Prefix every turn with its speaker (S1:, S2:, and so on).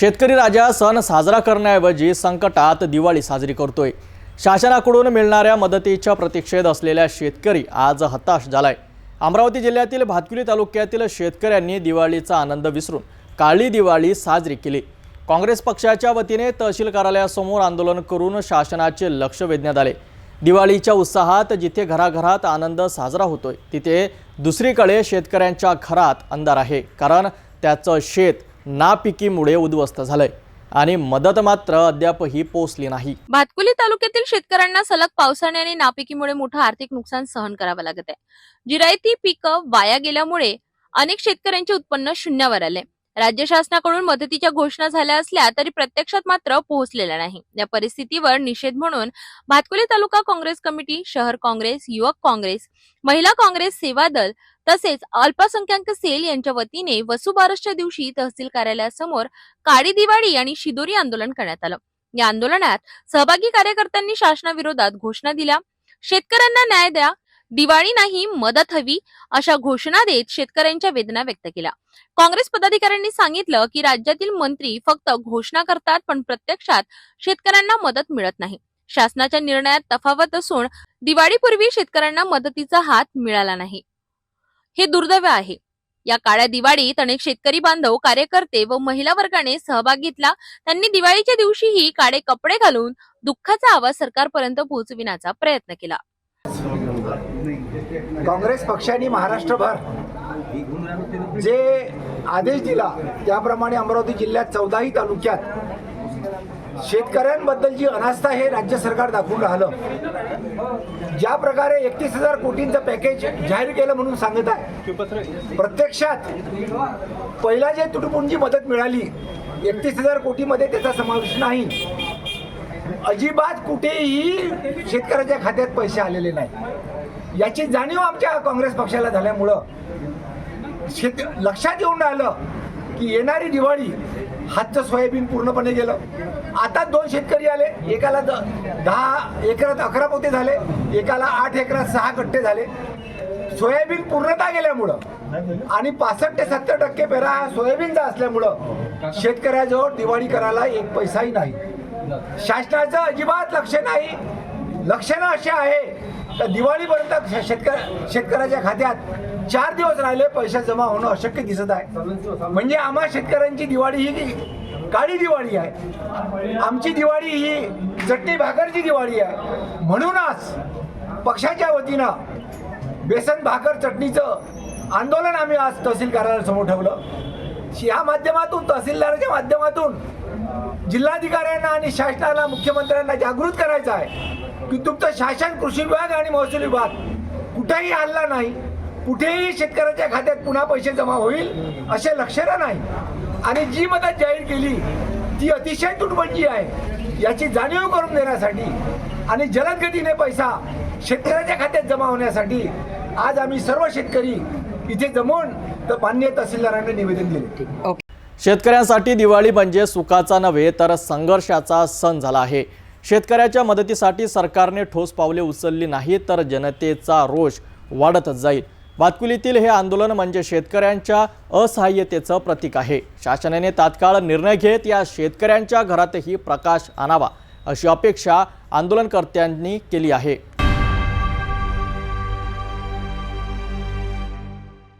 S1: शेतकरी राजा सण साजरा करण्याऐवजी संकटात दिवाळी साजरी करतोय. शासनाकडून मिळणाऱ्या मदतीच्या प्रतीक्षेत असलेल्या शेतकरी आज हताश झालाय. अमरावती जिल्ह्यातील भातकुली तालुक्यातील शेतकऱ्यांनी दिवाळीचा आनंद विसरून काळी दिवाळी साजरी केली. काँग्रेस पक्षाच्या वतीने तहसील कार्यालयासमोर आंदोलन करून शासनाचे लक्ष वेधण्यात आले. दिवाळीच्या उत्साहात जिथे घराघरात आनंद साजरा होतोय तिथे दुसरीकडे शेतकऱ्यांच्या घरात अंधार आहे कारण त्याचं शेत नापिकीमुळे उद्ध्वस्त झालंय. आणि मदत मात्र अद्यापही पोहोचली नाही.
S2: भातकुली तालुक्यातील शेतकऱ्यांना सलग पावसाने आणि नापिकीमुळे मोठं आर्थिक नुकसान सहन करावं लागत आहे. जिरायती पिकं वाया गेल्यामुळे अनेक शेतकऱ्यांचे उत्पन्न शून्यावर आले. राज्य शासनाकडून मदतीच्या घोषणा झाल्या असल्या तरी प्रत्यक्षात मात्र पोहोचलेल्या नाही. या परिस्थितीवर निषेध म्हणून भातकुली तालुका काँग्रेस कमिटी शहर काँग्रेस युवक काँग्रेस महिला काँग्रेस सेवा दल तसेच अल्पसंख्याक सेल यांच्या वतीने वसुबारसच्या दिवशी तहसील कार्यालयासमोर काळी दिवाळी आणि शिदोरी आंदोलन करण्यात आलं. या आंदोलनात सहभागी कार्यकर्त्यांनी शासनाविरोधात घोषणा दिल्या. शेतकऱ्यांना न्याय द्या. दिवाळी नाही मदत हवी अशा घोषणा देत शेतकऱ्यांच्या वेदना व्यक्त केल्या. काँग्रेस पदाधिकाऱ्यांनी सांगितलं की राज्यातील मंत्री फक्त घोषणा करतात पण प्रत्यक्षात शेतकऱ्यांना मदत मिळत नाही. शासनाच्या निर्णयात तफावत असून दिवाळीपूर्वी शेतकऱ्यांना मदतीचा हात मिळाला नाही. हे दुर्दैव आहे. या काळ्या दिवाळीत अनेक शेतकरी बांधव कार्यकर्ते व महिला वर्गाने सहभाग घेतला. त्यांनी दिवाळीच्या दिवशीही काळे कपडे घालून दुःखाचा आवाज सरकारपर्यंत पोहोचविण्याचा प्रयत्न केला.
S3: काँग्रेस पक्षाने महाराष्ट्रभर जे आदेश दिला त्याप्रमाणे अमरावती जिल्ह्यात चौदाही तालुक्यात शेतकऱ्यांबद्दलची अनास्था हे राज्य सरकार दाखवून राहिलं ज्या प्रकारे एकतीस हजार कोटींचं पॅकेज जाहीर केलं म्हणून सांगत आहे प्रत्यक्षात पहिला जे तुटपुंजी मदत मिळाली एकतीस हजार कोटीमध्ये त्याचा समावेश नाही. अजिबात कुठेही शेतकऱ्याच्या खात्यात पैसे आलेले नाही. याची जाणीव आमच्या काँग्रेस पक्षाला झाल्यामुळं शेत लक्षात येऊन राहिलं की येणारी दिवाळी हातचं सोयाबीन पूर्णपणे गेलं. आता दोन शेतकरी आले एकाला द दहा एकरात अकरा पोते झाले एकाला आठ एकरात सहा कट्टे झाले. सोयाबीन पूर्णता गेल्यामुळं आणि पासष्ट ते सत्तर टक्के पेरा हा सोयाबीनचा असल्यामुळं शेतकऱ्याजवळ दिवाळी करायला एक पैसाही नाही. शासनाचं अजिबात लक्ष नाही. लक्षणं असे आहे तर दिवाळीपर्यंत शेतकऱ्या शेतकऱ्याच्या खात्यात चार दिवस राहिले पैसे जमा होणं अशक्य दिसत आहे. म्हणजे आम्हा शेतकऱ्यांची दिवाळी ही काळी दिवाळी आहे आमची दिवाळी ही चटणी भाकरची दिवाळी आहे. म्हणूनच पक्षाच्या वतीनं बेसन भाकर चटणीचं आंदोलन आम्ही आज तहसील कार्यालयासमोर ठेवलं. या माध्यमातून तहसीलदाराच्या माध्यमातून जिल्हाधिकाऱ्यांना आणि शासनाला मुख्यमंत्र्यांना जागृत करायचं आहे. की तुमचं शासन कृषी विभाग आणि महसूल विभाग कुठेही हल्ला नाही कुठेही शेतकऱ्याच्या खात्यात पुन्हा पैसे जमा होईल असे लक्षणं नाही. आणि जी मदत जाहीर केली ती अतिशय तुटबंजी आहे. याची जाणीव करून देण्यासाठी आणि जलद गतीने पैसा शेतकऱ्याच्या खात्यात जमा होण्यासाठी आज आम्ही सर्व शेतकरी इथे जमून तर मान्य तहसीलदारांना निवेदन दिले.
S1: शेतकऱ्यांसाठी दिवाळी म्हणजे सुखाचा नव्हे तर संघर्षाचा सण झाला आहे. शेतकऱ्याच्या मदतीसाठी सरकारने ठोस पावले उचलली नाही तर जनतेचा रोष वाढतच जाईल. भातकुलीतील हे आंदोलन म्हणजे शेतकऱ्यांच्या असहाय्यतेचं प्रतीक आहे. शासनाने तात्काळ निर्णय घेत या शेतकऱ्यांच्या घरातही प्रकाश आणावा अशी अपेक्षा आंदोलनकर्त्यांनी केली आहे.